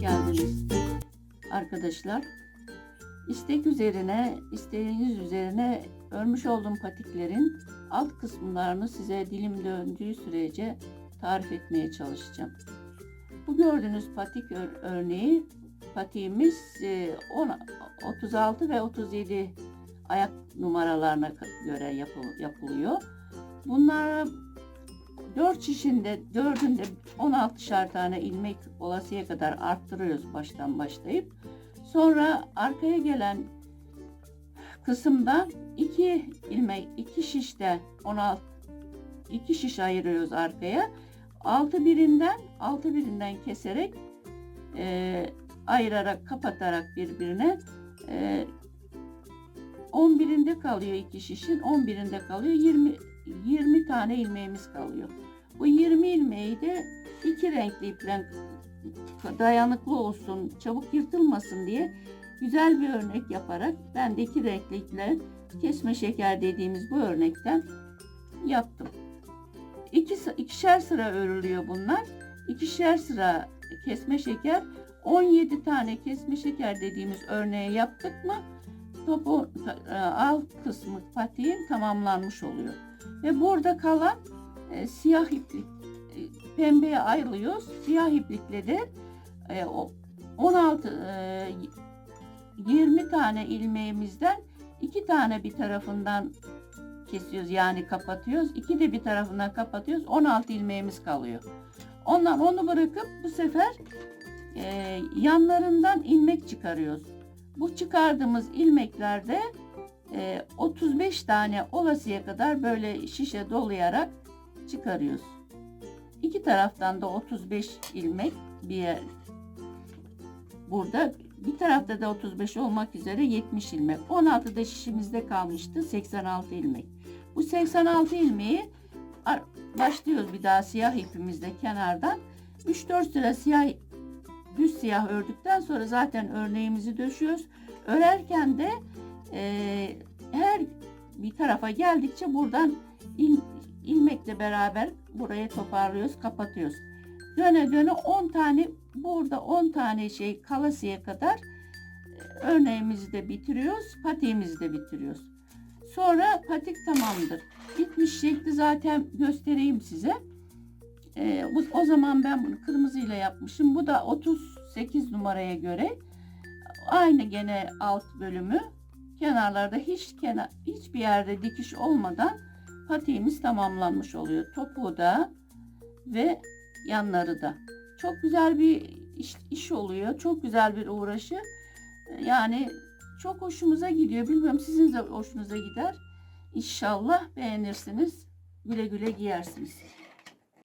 geldiniz arkadaşlar. İstek üzerine, isteğiniz üzerine örmüş olduğum patiklerin alt kısımlarını size dilim döndüğü sürece tarif etmeye çalışacağım. Bu gördüğünüz patik ör- örneği patiğimiz e, 10, 36 ve 37 ayak numaralarına göre yapı- yapılıyor. Bunlar 4 şişinde 4'ünde 16'şar tane ilmek olasıya kadar arttırıyoruz baştan başlayıp. Sonra arkaya gelen kısımda 2 ilmek 2 şişte 16 2 şiş ayırıyoruz arkaya. Altı birinden altı birinden keserek e, ayırarak kapatarak birbirine e, 11'inde kalıyor iki şişin 11'inde kalıyor 20 20 tane ilmeğimiz kalıyor. Bu 20 ilmeği de iki renkli iple dayanıklı olsun, çabuk yırtılmasın diye güzel bir örnek yaparak ben de iki renkli iple kesme şeker dediğimiz bu örnekten yaptım. İki, ikişer sıra örülüyor bunlar. İkişer sıra kesme şeker 17 tane kesme şeker dediğimiz örneği yaptık mı topu e, alt kısmı patiğin tamamlanmış oluyor. Ve burada kalan e, siyah iplik e, pembeye ayrılıyoruz. Siyah iplikle de e, o 16 e, 20 tane ilmeğimizden iki tane bir tarafından kesiyoruz yani kapatıyoruz. İki de bir tarafından kapatıyoruz. 16 ilmeğimiz kalıyor. Ondan onu bırakıp bu sefer e, yanlarından ilmek çıkarıyoruz. Bu çıkardığımız ilmeklerde e, 35 tane olasıya kadar böyle şişe dolayarak çıkarıyoruz. İki taraftan da 35 ilmek bir yer. Burada bir tarafta da 35 olmak üzere 70 ilmek. 16 da şişimizde kalmıştı 86 ilmek. Bu 86 ilmeği başlıyoruz bir daha siyah ipimizle kenardan. 3-4 sıra siyah düz siyah ördükten sonra zaten örneğimizi döşüyoruz. Örerken de e, her bir tarafa geldikçe buradan il, ilmekle beraber buraya toparlıyoruz, kapatıyoruz. Döne döne 10 tane burada 10 tane şey kalasıya kadar e, örneğimizi de bitiriyoruz, patiğimizi de bitiriyoruz. Sonra patik tamamdır. Bitmiş şekli zaten göstereyim size. E, bu, o zaman ben bunu kırmızıyla yapmışım. Bu da 38 numaraya göre aynı gene alt bölümü kenarlarda hiç kenar hiçbir yerde dikiş olmadan patiğimiz tamamlanmış oluyor. Topuğu da ve yanları da. Çok güzel bir iş, iş oluyor. Çok güzel bir uğraşı. Yani çok hoşumuza gidiyor. Bilmiyorum sizin de hoşunuza gider. İnşallah beğenirsiniz. Güle güle giyersiniz.